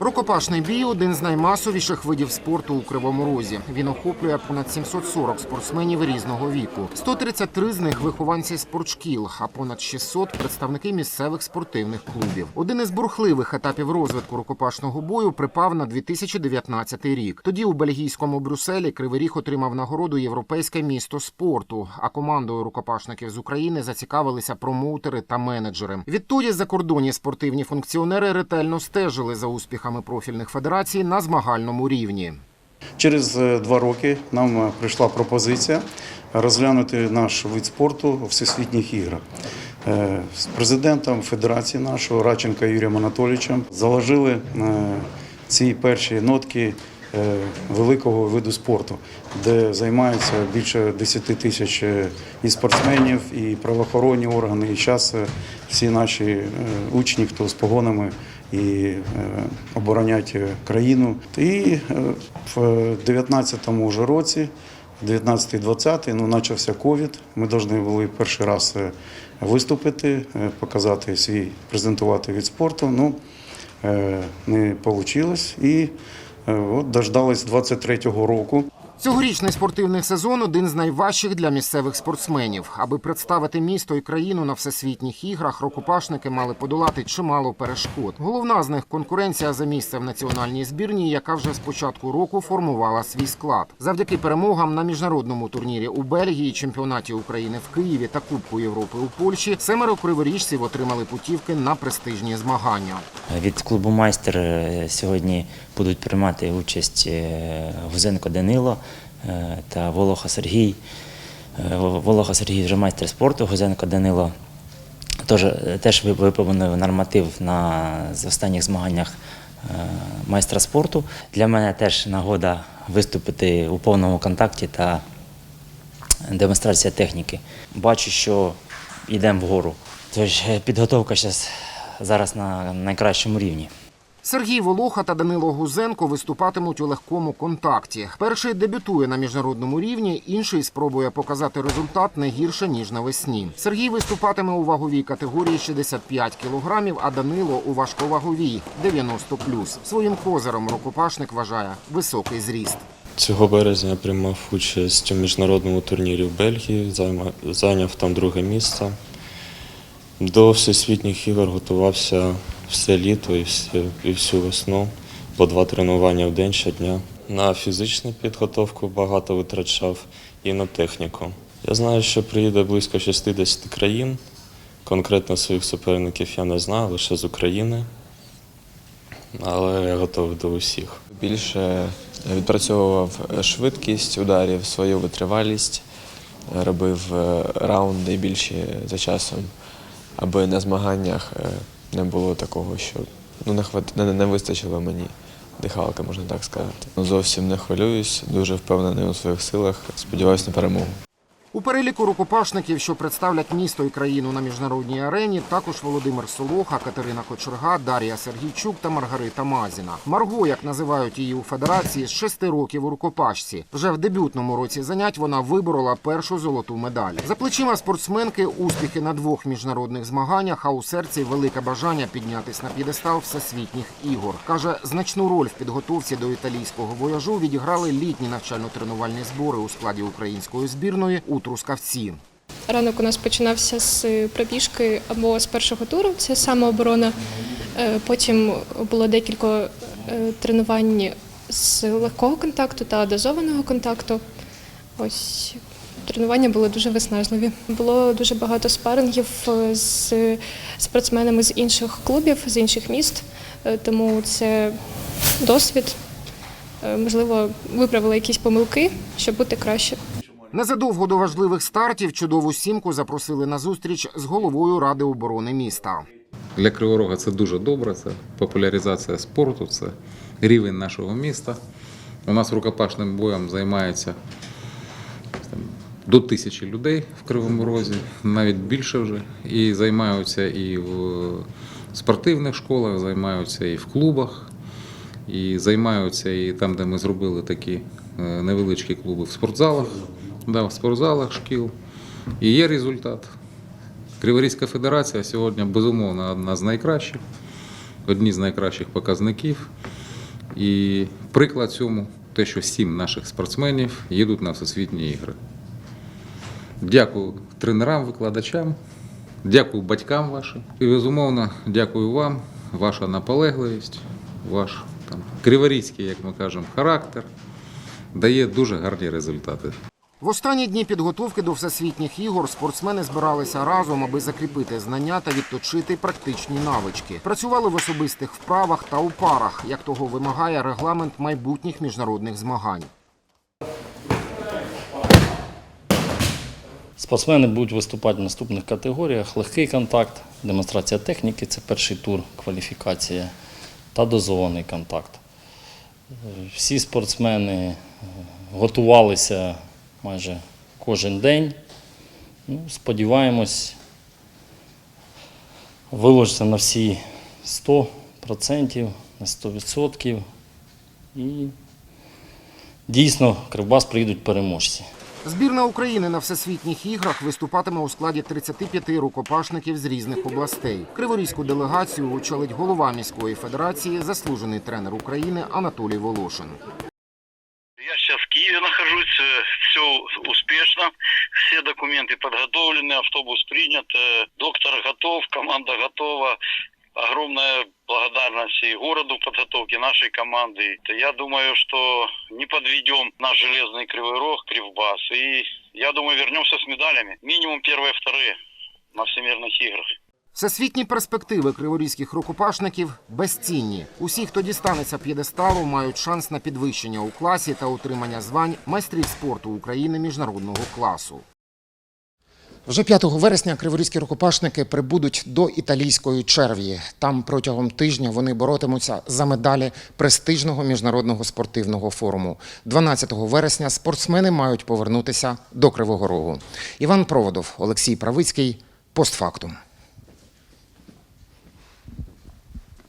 Рукопашний бій один з наймасовіших видів спорту у Кривому Розі. Він охоплює понад 740 спортсменів різного віку. 133 з них вихованці спортшкіл, а понад 600 – представники місцевих спортивних клубів. Один із бурхливих етапів розвитку рукопашного бою припав на 2019 рік. Тоді у бельгійському Брюсселі Кривий Ріг отримав нагороду Європейське місто спорту. А командою рукопашників з України зацікавилися промоутери та менеджери. Відтоді закордонні спортивні функціонери ретельно стежили за успіхами профільних федерацій на змагальному рівні. Через е, два роки нам е, прийшла пропозиція розглянути наш вид спорту у всесвітніх іграх. Е, З президентом федерації нашого Радченка Юрієм Анатолійовичем заложили ці перші нотки великого виду спорту, де займаються більше 10 тисяч і спортсменів, і правоохоронні органи, і зараз всі наші учні, хто з погонами і е, оборонять країну. І е, в 19-му вже році, 19-20, ну, почався ковід. Ми повинні були перший раз е, виступити, показати свій, презентувати від спорту. Ну, не вийшло. І от дождались 23-го року. Цьогорічний спортивний сезон один з найважчих для місцевих спортсменів. Аби представити місто і країну на всесвітніх іграх, рукопашники мали подолати чимало перешкод. Головна з них конкуренція за місце в національній збірні, яка вже з початку року формувала свій склад. Завдяки перемогам на міжнародному турнірі у Бельгії, чемпіонаті України в Києві та Кубку Європи у Польщі, семеро криворіжців отримали путівки на престижні змагання. Від клубу майстер е, сьогодні будуть приймати участь е, Гузенко Данило е, та Волоха Сергій. Е, Волоха Сергій вже майстер спорту, Гузенко Данило теж, теж виповнив норматив на останніх змаганнях майстра спорту. Для мене теж нагода виступити у повному контакті та демонстрація техніки. Бачу, що йдемо вгору. Тож підготовка зараз на найкращому рівні. Сергій Волоха та Данило Гузенко виступатимуть у легкому контакті. Перший дебютує на міжнародному рівні, інший спробує показати результат не гірше ніж навесні. Сергій виступатиме у ваговій категорії 65 кілограмів, а Данило у важковаговій 90 Своїм козиром рукопашник вважає високий зріст. Цього березня я приймав участь у міжнародному турнірі в Бельгії, зайняв там друге місце. До всесвітніх ігор готувався все літо і, все, і всю весну, по два тренування в день щодня. На фізичну підготовку багато витрачав і на техніку. Я знаю, що приїде близько 60 країн. Конкретно своїх суперників я не знаю, лише з України, але я готовий до усіх. Більше відпрацьовував швидкість ударів, свою витривалість, робив е, раунди більші за часом, аби на змаганнях е, не було такого, що ну, не, хват... не, не вистачило мені дихалки, можна так сказати. Ну, Зовсім не хвилююсь, дуже впевнений у своїх силах, сподіваюся на перемогу. У переліку рукопашників, що представлять місто і країну на міжнародній арені, також Володимир Солоха, Катерина Кочерга, Дар'я Сергійчук та Маргарита Мазіна. Марго, як називають її у федерації, з шести років у рукопашці. Вже в дебютному році занять вона виборола першу золоту медаль. За плечима спортсменки успіхи на двох міжнародних змаганнях, а у серці велике бажання піднятись на п'єдестал всесвітніх ігор. каже, значну роль в підготовці до італійського вояжу відіграли літні навчально-тренувальні збори у складі української збірної у Трускавці. Ранок у нас починався з пробіжки або з першого туру, це самооборона. Е, Потім було декілька е, тренувань з легкого контакту та дозованого контакту. Ось тренування були дуже виснажливі. Було дуже багато спарингів е, з спортсменами з інших клубів, з інших міст, тому це досвід. Можливо, виправили якісь помилки, щоб бути краще. Незадовго до важливих стартів чудову сімку запросили на зустріч з головою ради оборони міста. Для Кривого Рога це дуже добре, це популяризація спорту, це рівень нашого міста. У нас рукопашним боєм займається до тисячі людей в Кривому Розі, навіть більше вже. І займаються і в спортивних школах, займаються і в клубах, і займаються і там, де ми зробили такі е, невеличкі клуби в спортзалах, да, в спортзалах шкіл. І є результат. Криворізька федерація сьогодні безумовно одна з найкращих. одні з найкращих показників. І приклад цьому те, що сім наших спортсменів їдуть на всесвітні ігри. Дякую тренерам, викладачам, дякую батькам вашим. І безумовно, дякую вам, ваша наполегливість, ваш там, криворізький, як ми кажемо, характер дає дуже гарні результати. В останні дні підготовки до всесвітніх ігор спортсмени збиралися разом, аби закріпити знання та відточити практичні навички. Працювали в особистих вправах та у парах, як того вимагає регламент майбутніх міжнародних змагань. Спортсмени будуть виступати в наступних категоріях: легкий контакт, демонстрація техніки це перший тур, кваліфікація та дозований контакт. Всі спортсмени е, готувалися майже кожен день. Ну, сподіваємось, виложиться на всі 100%, на 100%. І дійсно Кривбас приїдуть переможці. Збірна України на всесвітніх іграх виступатиме у складі 35 рукопашників з різних областей. Криворізьку делегацію очолить голова міської федерації, заслужений тренер України Анатолій Волошин. Все успешно, все документы подготовлены, автобус принят, э, доктор готов, команда готова. Огромная благодарность и городу подготовки нашей команды. Я думаю, что не подведем наш железный Кривой Рог, Кривбас. И я думаю, вернемся с медалями. Минимум первые, вторые на всемирных играх. Всесвітні перспективи криворізьких рукопашників безцінні. Усі, хто дістанеться п'єдесталу, мають шанс на підвищення у класі та отримання звань майстрів спорту України міжнародного класу. Вже 5 вересня криворізькі рукопашники прибудуть до італійської червії. Там протягом тижня вони боротимуться за медалі престижного міжнародного спортивного форуму. 12 вересня спортсмени мають повернутися до Кривого Рогу. Іван Проводов, Олексій Правицький. Постфактум.